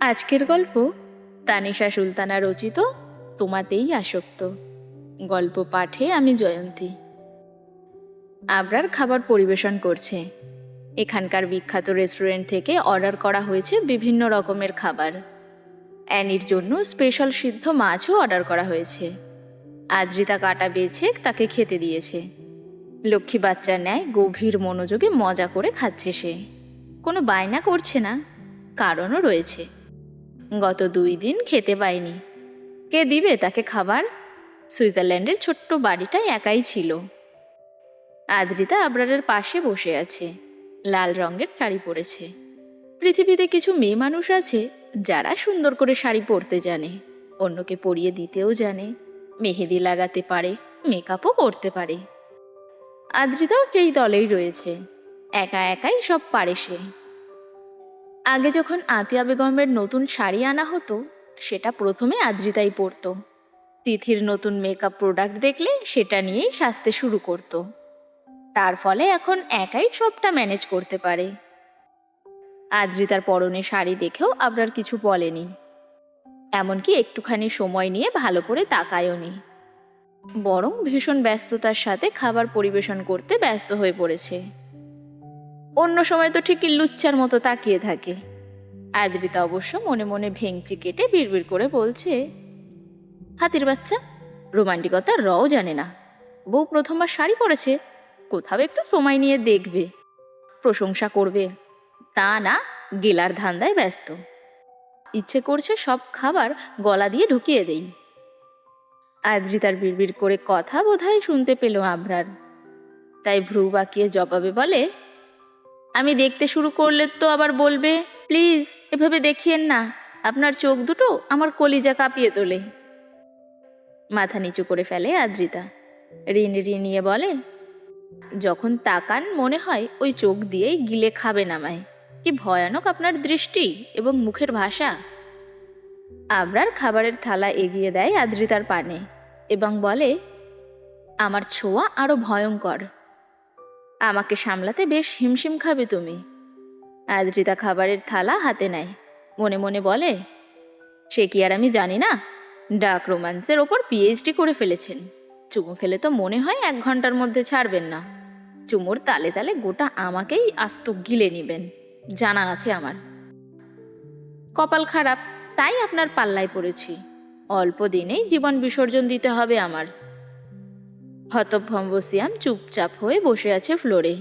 আজকের গল্প তানিশা সুলতানা রচিত, তোমাতেই আসক্ত। গল্প পাঠে আমি জয়ন্তী। আবরার খাবার পরিবেশন করছে। এখানকার বিখ্যাত রেস্টুরেন্ট থেকে অর্ডার করা হয়েছে বিভিন্ন রকমের খাবার। অ্যানির জন্য স্পেশাল সিদ্ধ মাছও অর্ডার করা হয়েছে। আদ্রিতা কাটা বেছে তাকে খেতে দিয়েছে। লক্ষ্মী বাচ্চা ন্যায় গভীর মনোযোগে মজা করে খাচ্ছে সে। কোনো বায়না করছে না, কারণও রয়েছে। গত দুই দিন খেতে পায়নি কে দিবে তাকে খাবার? সুইজারল্যান্ডের ছোট্ট বাড়িটা একাই ছিল। আদ্রিতা আবরারের পাশে বসে আছে। লাল রঙের শাড়ি পরেছে। পৃথিবীতে কিছু মেয়ে মানুষ আছে যারা সুন্দর করে শাড়ি পরতে জানে। অন্যকে পরিয়ে দিতেও জানে। মেহেদি লাগাতে পারে, মেকআপও করতে পারে। আদ্রিতাও সেই দলেই রয়েছে। একা একাই সব পারে সে। আগে যখন আতিয়া বেগমের নতুন শাড়ি আনা হতো, সেটা প্রথমে আদ্রিতাই পরতো। তিথির নতুন মেকআপ প্রোডাক্ট দেখলে সেটা নিয়েই সাজতে শুরু করত। তার ফলে এখন একাই সবটা ম্যানেজ করতে পারে। আদ্রিতার পরনে শাড়ি দেখেও আবরার কিছু বলেনি। এমনকি একটুখানি সময় নিয়ে ভালো করে তাকায়ওনি বরং ভীষণ ব্যস্ততার সাথে খাবার পরিবেশন করতে ব্যস্ত হয়ে পড়েছে। অন্য সময় তো ঠিকই লুচ্চার মতো তাকিয়ে থাকে। আদ্রিতা অবশ্য মনে মনে ভেঙচি কেটে বিড়বিড় করে বলছে, হাতির বাচ্চা রোমান্টিকতা রও জানে না। বউ প্রথমবার শাড়ি পরেছে, কোথাও একটু সময় নিয়ে দেখবে, প্রশংসা করবে। তা না, গেলার ধান্দায় ব্যস্ত। ইচ্ছে করছে সব খাবার গলা দিয়ে ঢুকিয়ে দেই। আদ্রিতার বিড়বিড় করে কথা বোধহয় শুনতে পেল আবরার। তাই ভ্রু বাঁকিয়ে জবাবে বলে, আমি দেখতে শুরু করলে তো আবার বলবে প্লিজ, এভাবে দেখিয়েন না। আপনার চোখ দুটো আমার কলিজা কাঁপিয়ে তোলে। মাথা নিচু করে ফেলে আদ্রিতা। ঋণ ঋণিয়ে বলে, যখন তাকান মনে হয় ওই চোখ দিয়েই গিলে খাবে নামায়। কি ভয়ানক আপনার দৃষ্টি এবং মুখের ভাষা। আবরার খাবারের থালা এগিয়ে দেয় আদ্রিতার পানে এবং বলে, আমার ছোঁয়া আরও ভয়ঙ্কর। আমাকে সামলাতে বেশ হিমশিম খাবে তুমি। আদ্রিতা খাবারের থালা হাতে নেয়। মনে মনে বলে, সে কি আর আমি জানি না? ডাক রোম্যান্সের ওপর পিএইচডি করে ফেলেছেন। চুমু খেলে তো মনে হয় এক ঘণ্টার মধ্যে ছাড়বেন না। চুমুর তালে তালে গোটা আমাকেই আস্ত গিলে নেবেন। জানা আছে আমার। কপাল খারাপ, তাই আপনার পাল্লায় পড়েছি। অল্প দিনেই জীবন বিসর্জন দিতে হবে আমার। হতভম্ব সিয়াম চুপচাপ হয়ে বসে আছে ফ্লোরে।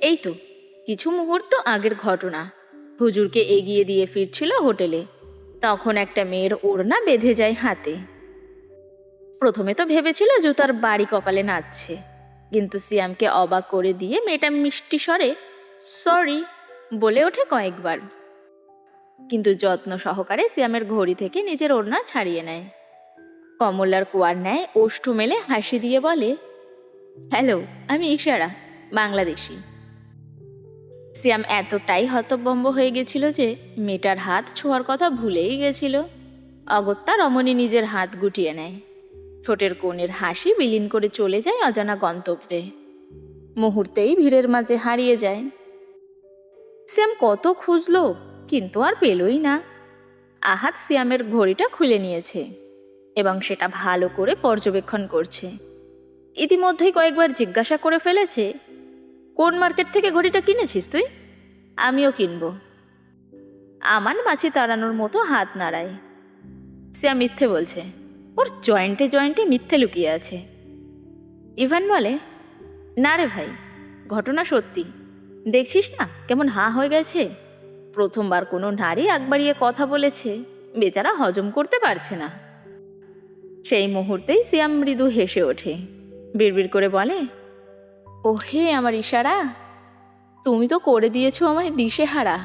এই তো কিছু মুহূর্ত আগের ঘটনা। হুজুরকে এগিয়ে দিয়ে ফিরছিল হোটেলে। তখন একটা মেয়ের ওড়না বেঁধে যায় হাতে। প্রথমে তো ভেবেছিল জুতার বাড়ি কপালে নাচছে। কিন্তু সিয়ামকে অবাক করে দিয়ে মেয়েটা মিষ্টি স্বরে, সরি বলে ওঠে কয়েকবার। কিন্তু যত্ন সহকারে সিয়ামের ঘড়ি থেকে নিজের ওড়না ছাড়িয়ে নেয়। কমলার কুয়ার ন্যায় ওষ্ঠ মেলে হাসি দিয়ে বলে, হ্যালো, আমি ইশারা, বাংলাদেশি। সিয়াম এতটাই হতবম্ব হয়ে গেছিল যে মেয়েটার হাত ছোঁয়ার কথা ভুলেই গেছিল। অগত্যা রমণী নিজের হাত গুটিয়ে নেয়। ঠোঁটের কোণের হাসি বিলীন করে চলে যায় অজানা গন্তব্যে। মুহূর্তেই ভিড়ের মাঝে হারিয়ে যায়। সিয়াম কত খুঁজলো, কিন্তু আর পেলই না। আহাত সিয়ামের ঘড়িটা খুলে নিয়েছে এবং সেটা ভালো করে পর্যবেক্ষণ করছে। ইতিমধ্যেই কয়েকবার জিজ্ঞাসা করে ফেলেছে কোন মার্কেট থেকে ঘড়িটা কিনেছিস তুই? আমিও কিনবো। আমান মাছি তাড়ানোর মতো হাত নাড়ায়। সিয়া মিথ্যে বলছে, ওর জয়েন্টে জয়েন্টে মিথ্যে লুকিয়ে আছে। ইভান বলে, না রে ভাই, ঘটনা সত্যি। দেখছিস না কেমন হা হয়ে গেছে? প্রথমবার কোনো নারী একবারিয়ে কথা বলেছে, বেচারা হজম করতে পারছে না। সেই মুহূর্তেই সিয়াম মৃদু হেসে ওঠে। বিড়বিড় করে বলে ও হে আমার ইশারা, তুমি তো করে দিয়েছ আমায় দিশেহারা।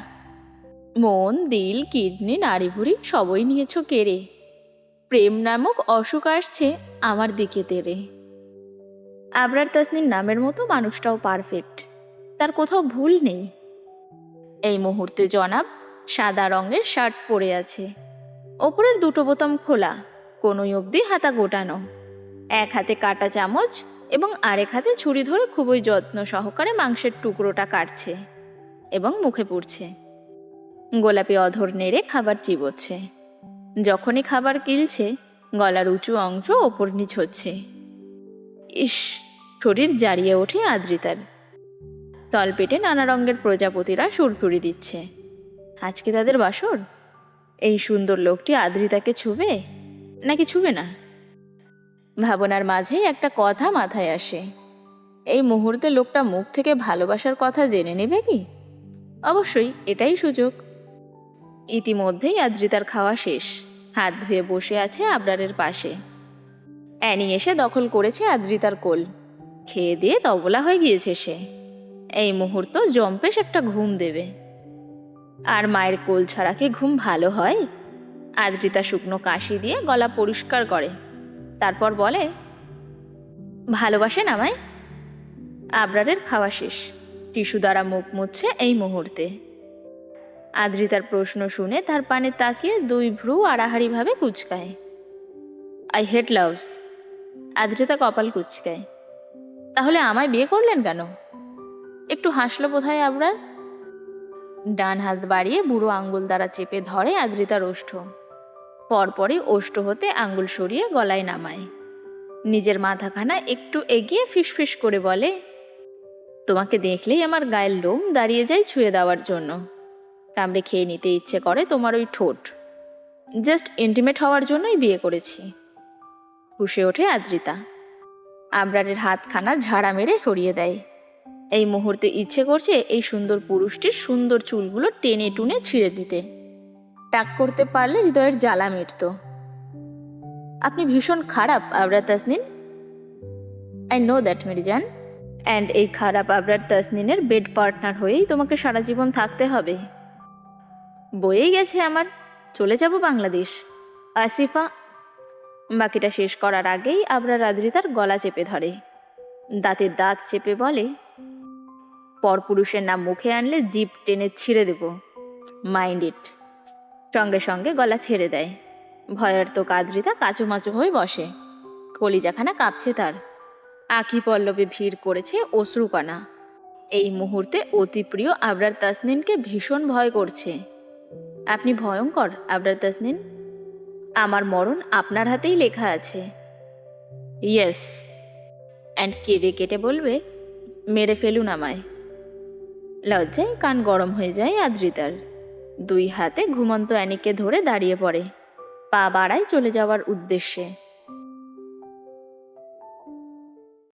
মন, দিল, কিডনি নাড়ি ভুড়ি সবই নিয়েছো কেড়ে প্রেম নামক অসুখ আসছে আমার দিকে তেরে। আবরার তাসনির নামের মতো মানুষটাও পারফেক্ট তার কোথাও ভুল নেই। এই মুহূর্তে জনাব সাদা রঙের শার্ট পরে আছে। ওপরের দুটো বোতাম খোলা, কোনোই অবধি হাতা গোটানো। এক হাতে কাটা চামচ এবং আরেক হাতে ছুরি ধরে খুবই যত্ন সহকারে মাংসের টুকরোটা কাটছে এবং মুখে পুড়ছে। গোলাপি অধর নেড়ে খাবার চিবোচ্ছে। যখনই খাবার গিলছে, গলার উঁচু অংশ ওপর নিচ হচ্ছে। ইস, শরীর জারিয়ে ওঠে আদ্রিতার। তলপেটে নানা রঙের প্রজাপতিরা সুরফুরি দিচ্ছে। আজকে তাদের বাসর? এই সুন্দর লোকটি আদ্রিতাকে ছুবে? নাকি ছুবে না? ভাবনার মাঝেই একটা কথা মাথায় আসে। এই মুহূর্তে লোকটা মুখ থেকে ভালোবাসার কথা জেনে নেবে কি? অবশ্যই, এটাই সুযোগ। ইতিমধ্যেই আদ্রিতার খাওয়া শেষ। হাত ধুয়ে বসে আছে আবরারের পাশে। অ্যানি এসে দখল করেছে আদ্রিতার কোল। খেয়ে দিয়ে তবলা হয়ে গিয়েছে সে। এই মুহূর্ত জম্পেশ একটা ঘুম দেবে। আর মায়ের কোল ছাড়া কি ঘুম ভালো হয়? আদ্রিতা শুকনো কাশি দিয়ে গলা পরিষ্কার করে। তারপর বলে, ভালোবাসেন আমায়? আবরারের খাওয়া শেষ। টিস্যু দ্বারা মুখ মুছছে এই মুহূর্তে। আদ্রিতার প্রশ্ন শুনে তার পানে তাকিয়ে দুই ভ্রু আড়াহাড়িভাবে কুচকায়। আই হেট লাভস আদ্রিতা কপাল কুচকায়। তাহলে আমায় বিয়ে করলেন কেন? একটু হাসলো বোধহয় আবরার? ডান হাত বাড়িয়ে বুড়ো আঙ্গুল দ্বারা চেপে ধরে আদ্রিতার ওষ্ঠ। পরপরই ওষ্ঠ হতে আঙ্গুল সরিয়ে গলায় নামায়। নিজের মাথাখানা একটু এগিয়ে ফিসফিস করে বলে, তোমাকে দেখলেই আমার গায়ের লোম দাঁড়িয়ে যায় ছুঁয়ে দেওয়ার জন্য। কামড়ে খেয়ে নিতে ইচ্ছে করে তোমার ওই ঠোঁট। জাস্ট ইন্টিমেট হওয়ার জন্যই বিয়ে করেছি। হুসে ওঠে আদ্রিতা। আবরারের হাতখানা ঝাড়া মেরে সরিয়ে দেয়। এই মুহূর্তে ইচ্ছে করছে এই সুন্দর পুরুষটির সুন্দর চুলগুলো টেনে টুনে ছিঁড়ে দিতে। করতে পারলে হৃদয়ের জ্বালা মিটত। আপনি ভীষণ খারাপ Abrar Tasnin. I know that Meherjaan. And এই খারাপ আবরার তাসনিনের বেড পার্টনার হয়েই তোমাকে সারা জীবন থাকতে হবে। বয়েই গেছে আমার। চলে যাব বাংলাদেশ। আসিফা, বাকিটা শেষ করার আগেই আবরার আদ্রিতার গলা চেপে ধরে। দাঁতের দাঁত চেপে বলে, পরপুরুষের নাম মুখে আনলে জিপ টেনে ছিঁড়ে দেব। মাইন্ড ইট সঙ্গে সঙ্গে গলা ছেড়ে দেয়। ভয়ার্ত কাদ্রিতা কাচুমাচু হয়ে বসে। কলিজাখানা কাঁপছে তার। আখি পল্লবে ভিড় করেছে অশ্রুকানা এই মুহূর্তে অতি প্রিয় আবরার তাসনিনকে ভীষণ ভয় করছে। আপনি ভয়ঙ্কর, আবরার তাসনিন আমার মরণ আপনার হাতেই লেখা আছে। ইয়েস। অ্যান্ড কেঁদে কেটে বলবে, মেরে ফেলুন আমায়। লজ্জায় কান গরম হয়ে যায় আদ্রিতার। দুই হাতে ঘুমন্ত অ্যানিকে ধরে দাঁড়িয়ে পড়ে। পা বাড়ায় চলে যাওয়ার উদ্দেশ্যে।